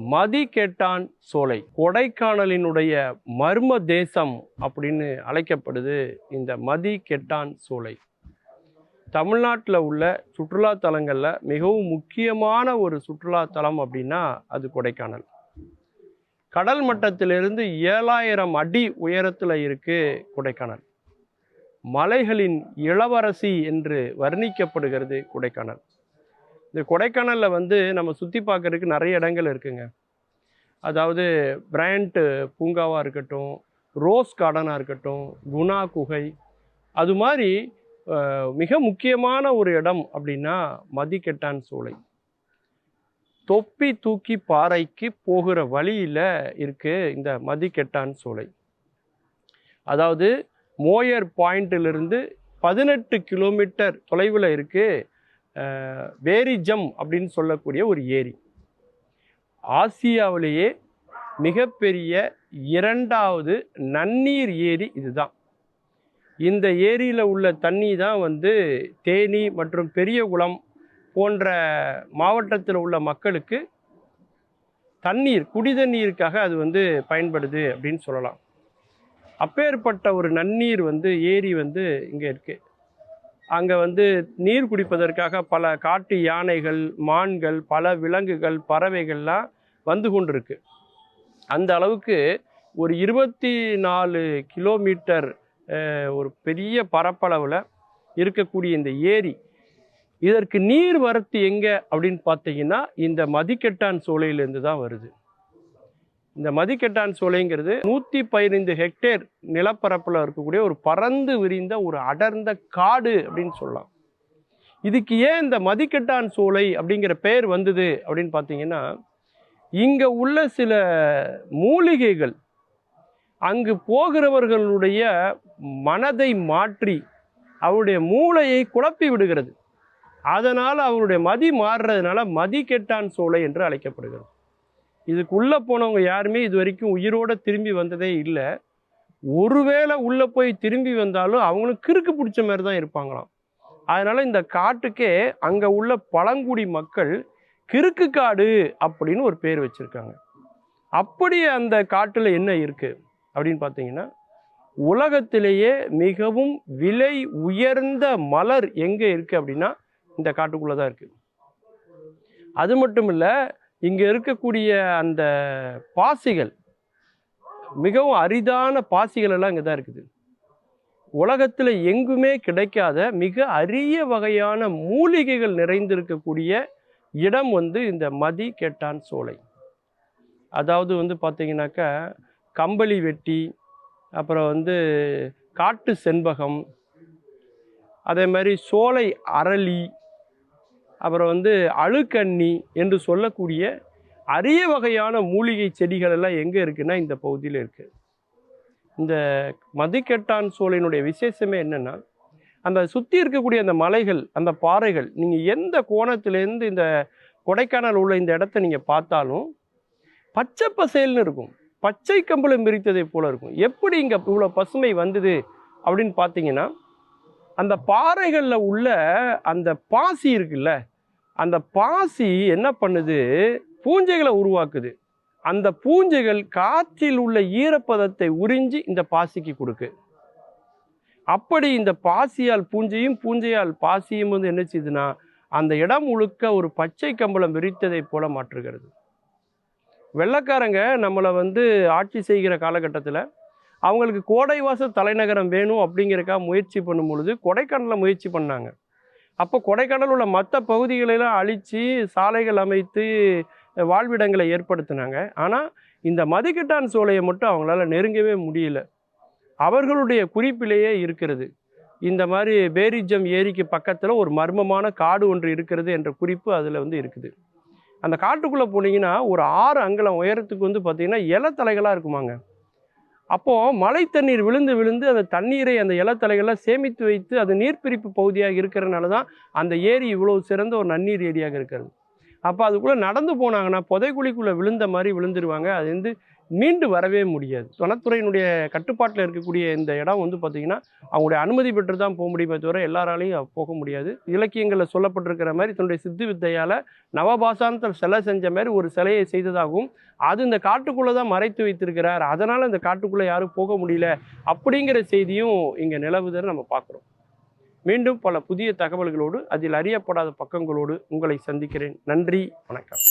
மதிகெட்டான் சோலை. கொடைக்கானலினுடைய மர்ம தேசம் அப்படின்னு அழைக்கப்படுது இந்த மதி கெட்டான் சோலை. தமிழ்நாட்டில் உள்ள சுற்றுலா தலங்களில் மிகவும் முக்கியமான ஒரு சுற்றுலா தலம் அப்படின்னா அது கொடைக்கானல். கடல் மட்டத்திலிருந்து ஏழாயிரம் அடி உயரத்தில் இருக்கு கொடைக்கானல். மலைகளின் இளவரசி என்று வர்ணிக்கப்படுகிறது கொடைக்கானல். இந்த கொடைக்கானலில் வந்து நம்ம சுற்றி பார்க்குறதுக்கு நிறைய இடங்கள் இருக்குங்க. அதாவது பிராண்ட் பூங்காவாக இருக்கட்டும் ரோஸ் கார்டனாக இருக்கட்டும் குணா குகை அது மாதிரி மிக முக்கியமான ஒரு இடம் அப்படின்னா மதிக்கெட்டான் சோலை. தொப்பி தூக்கி பாறைக்கு போகிற வழியில் இருக்குது இந்த மதிக்கெட்டான் சோலை. அதாவது மோயர் பாயிண்ட்டிலிருந்து பதினெட்டு கிலோமீட்டர் தொலைவில் இருக்குது வேரிஜம் அப்படின்னு சொல்லக்கூடிய ஒரு ஏரி. ஆசியாவிலேயே மிகப்பெரிய இரண்டாவது நன்னீர் ஏரி இதுதான். இந்த ஏரியில் உள்ள தண்ணி தான் வந்து தேனி மற்றும் பெரியகுளம் போன்ற மாவட்டத்தில் உள்ள மக்களுக்கு தண்ணீர் குடி தண்ணீருக்காக அது வந்து பயன்படுது அப்படின்னு சொல்லலாம். அப்பேற்பட்ட ஒரு நன்னீர் வந்து ஏரி வந்து இங்கே இருக்குது அங்கே வந்து நீர் குடிப்பதற்காக பல காட்டு யானைகள் மான்கள் பல விலங்குகள் பறவைகள்லாம் வந்து கொண்டிருக்கு. அந்த அளவுக்கு ஒரு இருபத்தி நாலு கிலோமீட்டர் ஒரு பெரிய பரப்பளவில் இருக்கக்கூடிய இந்த ஏரி. இதற்கு நீர் வரத்து எங்கே அப்படின்னு பார்த்தீங்கன்னா இந்த மதிக்கெட்டான் சோலையிலேருந்து தான் வருது. இந்த மதிக்கெட்டான் சோலைங்கிறது நூற்றி பதினைந்து ஹெக்டேர் நிலப்பரப்பில் இருக்கக்கூடிய ஒரு பறந்து விரிந்த ஒரு அடர்ந்த காடு அப்படின்னு சொல்லலாம். இதுக்கு ஏன் இந்த மதிக்கெட்டான் சோலை அப்படிங்கிற பெயர் வந்தது அப்படின்னு பார்த்தீங்கன்னா இங்கே உள்ள சில மூலிகைகள் அங்கு போகிறவர்களுடைய மனதை மாற்றி அவருடைய மூளையை குழப்பி விடுகிறது. அதனால் அவருடைய மதி மாறுறதுனால மதி கெட்டான் சோலை என்று அழைக்கப்படுகிறது. இதுக்குள்ளே போனவங்க யாருமே இது வரைக்கும் உயிரோடு திரும்பி வந்ததே இல்லை. ஒருவேளை உள்ளே போய் திரும்பி வந்தாலும் அவங்களும் கிறுக்கு பிடிச்ச மாதிரி தான் இருப்பாங்களாம். அதனால் இந்த காட்டுக்கே அங்கே உள்ள பழங்குடி மக்கள் கிறுக்கு காடு அப்படின்னு ஒரு பேர் வச்சுருக்காங்க. அப்படி அந்த காட்டில் என்ன இருக்குது அப்படின்னு பார்த்தீங்கன்னா உலகத்திலேயே மிகவும் விலை உயர்ந்த மலர் எங்கே இருக்குது அப்படின்னா இந்த காட்டுக்குள்ளே தான் இருக்குது அது மட்டும் இல்லை இங்கே இருக்கக்கூடிய அந்த பாசிகள் மிகவும் அரிதான பாசிகள் எல்லாம் இங்கே தான் இருக்குது. உலகத்தில் எங்குமே கிடைக்காத மிக அரிய வகையான மூலிகைகள் நிறைந்திருக்கக்கூடிய இடம் வந்து இந்த மதி கெட்டான் சோலை. அதாவது வந்து பார்த்தீங்கன்னாக்கா கம்பளி வெட்டி அப்புறம் வந்து காட்டு செண்பகம் அதே மாதிரி சோலை அரளி அப்புறம் வந்து அழுக்கண்ணி என்று சொல்லக்கூடிய அரிய வகையான மூலிகை செடிகள் எல்லாம் எங்கே இருக்குன்னா இந்த பகுதியில் இருக்குது இந்த மதிக்கெட்டான் சோலையினுடைய விசேஷமே என்னென்னா அந்த சுற்றி இருக்கக்கூடிய அந்த மலைகள் அந்த பாறைகள் நீங்கள் எந்த கோணத்திலேருந்து இந்த கொடைக்கானல் உள்ள இந்த இடத்த நீங்கள் பார்த்தாலும் பச்சை பசேல்னு இருக்கும். பச்சை கம்பளம் விரித்ததை போல இருக்கும். எப்படி இங்கே இவ்வளோ பசுமை வந்தது அப்படின்னு பார்த்தீங்கன்னா அந்த பாறைகளில் உள்ள அந்த பாசி இருக்குல்ல அந்த பாசி என்ன பண்ணுது? பூஞ்சைகளை உருவாக்குது. அந்த பூஞ்சைகள் காற்றில் உள்ள ஈரப்பதத்தை உறிஞ்சி இந்த பாசிக்கு கொடுக்கு. அப்படி இந்த பாசியால் பூஞ்சையும் பூஞ்சையால் பாசியும் வந்து என்ன செய்யுதுன்னா அந்த இடம் முழுக்க ஒரு பச்சை கம்பளம் விரித்ததை போல மாற்றுகிறது. வெள்ளைக்காரங்க நம்மளை வந்து ஆட்சி செய்கிற காலகட்டத்தில் அவங்களுக்கு கோடைவாச தலைநகரம் வேணும் அப்படிங்கிறக்காக முயற்சி பண்ணும் பொழுது கொடைக்கானலில் முயற்சி பண்ணாங்க. அப்போ கொடைக்கானல் உள்ள மற்ற பகுதிகளெல்லாம் அழித்து சாலைகள் அமைத்து வாழ்விடங்களை ஏற்படுத்தினாங்க. ஆனால் இந்த மதுக்கிட்டான் சோலையை மட்டும் அவங்களால நெருங்கவே முடியல. அவர்களுடைய குறிப்பிலேயே இருக்கிறது. இந்த மாதிரி பேரிஜம் ஏரிக்கு பக்கத்தில் ஒரு மர்மமான காடு ஒன்று இருக்கிறது என்ற குறிப்பு அதில் வந்து இருக்குது. அந்த காட்டுக்குள்ளே போனீங்கன்னா ஒரு ஆறு அங்கலம் உயரத்துக்கு வந்து பார்த்தீங்கன்னா இலத்தலைகளாக இருக்குமாங்க. அப்போது மழை தண்ணீர் விழுந்து விழுந்து அந்த தண்ணீரை அந்த இலத்தலைகள்லாம் சேமித்து வைத்து அது நீர்பிரிப்பு பகுதியாக இருக்கிறனால தான் அந்த ஏரி இவ்வளோ சிறந்த ஒரு நன்னீர் ஏரியாக இருக்கிறது. அப்போ அதுக்குள்ளே நடந்து போனாங்கன்னா புதைக்குழிக்குள்ளே விழுந்த மாதிரி விழுந்துருவாங்க. அது வந்து மீண்டு வரவே முடியாது. வனத்துறையினுடைய கட்டுப்பாட்டில் இருக்கக்கூடிய இந்த இடம் வந்து பார்த்திங்கன்னா அவங்களுடைய அனுமதி பெற்று தான் போக முடியுமே தவிர எல்லாராலையும் போக முடியாது. இலக்கியங்களில் சொல்லப்பட்டிருக்கிற மாதிரி தன்னுடைய சித்து வித்தையால் நவபாசாந்தர் சிலை செஞ்ச மாதிரி ஒரு சிலையை செய்ததாகவும் அது இந்த காட்டுக்குள்ளே தான் மறைத்து வைத்திருக்கிறார். அதனால் இந்த காட்டுக்குள்ளே யாரும் போக முடியல அப்படிங்கிற செய்தியும் இங்கே நிலவுதுன்னு நம்ம பார்க்குறோம் மீண்டும் பல புதிய தகவல்களோடு அதில் அறியப்படாத பக்கங்களோடு உங்களை சந்திக்கிறேன். நன்றி வணக்கம்.